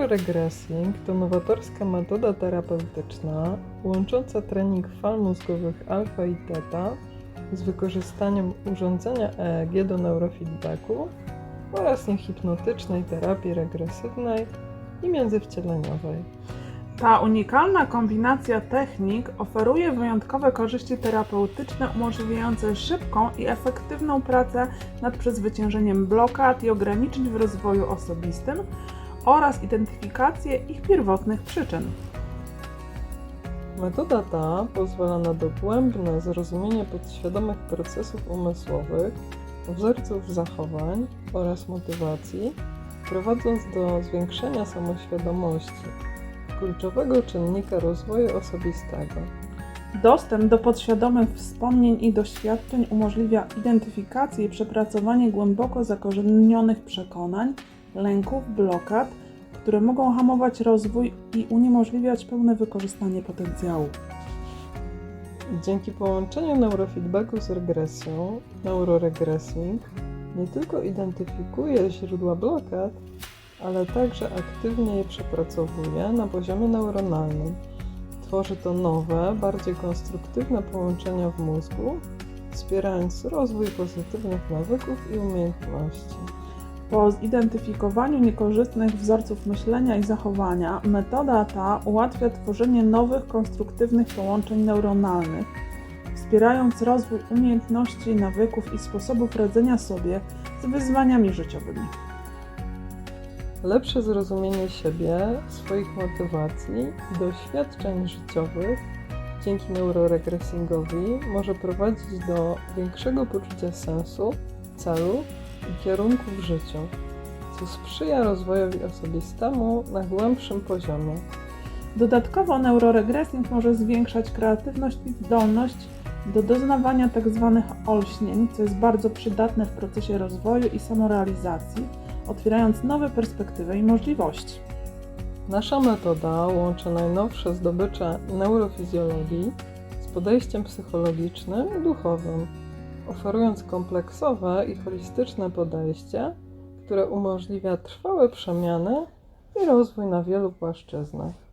Neuroregressing to nowatorska metoda terapeutyczna łącząca trening fal mózgowych alfa i teta z wykorzystaniem urządzenia EEG do neurofeedbacku oraz niehipnotycznej terapii regresywnej i międzywcieleniowej. Ta unikalna kombinacja technik oferuje wyjątkowe korzyści terapeutyczne umożliwiające szybką i efektywną pracę nad przezwyciężeniem blokad i ograniczeń w rozwoju osobistym oraz identyfikację ich pierwotnych przyczyn. Metoda ta pozwala na dogłębne zrozumienie podświadomych procesów umysłowych, wzorców zachowań oraz motywacji, prowadząc do zwiększenia samoświadomości, kluczowego czynnika rozwoju osobistego. Dostęp do podświadomych wspomnień i doświadczeń umożliwia identyfikację i przepracowanie głęboko zakorzenionych przekonań, lęków, blokad, które mogą hamować rozwój i uniemożliwiać pełne wykorzystanie potencjału. Dzięki połączeniu neurofeedbacku z regresją, neuroregressing nie tylko identyfikuje źródła blokad, ale także aktywnie je przepracowuje na poziomie neuronalnym. Tworzy to nowe, bardziej konstruktywne połączenia w mózgu, wspierając rozwój pozytywnych nawyków i umiejętności. Po zidentyfikowaniu niekorzystnych wzorców myślenia i zachowania, metoda ta ułatwia tworzenie nowych, konstruktywnych połączeń neuronalnych, wspierając rozwój umiejętności, nawyków i sposobów radzenia sobie z wyzwaniami życiowymi. Lepsze zrozumienie siebie, swoich motywacji i doświadczeń życiowych dzięki neuroregressingowi może prowadzić do większego poczucia sensu, celu i kierunku w życiu, co sprzyja rozwojowi osobistemu na głębszym poziomie. Dodatkowo neuroregressing może zwiększać kreatywność i zdolność do doznawania tzw. olśnień, co jest bardzo przydatne w procesie rozwoju i samorealizacji, otwierając nowe perspektywy i możliwości. Nasza metoda łączy najnowsze zdobycze neurofizjologii z podejściem psychologicznym i duchowym, oferując kompleksowe i holistyczne podejście, które umożliwia trwałe przemiany i rozwój na wielu płaszczyznach.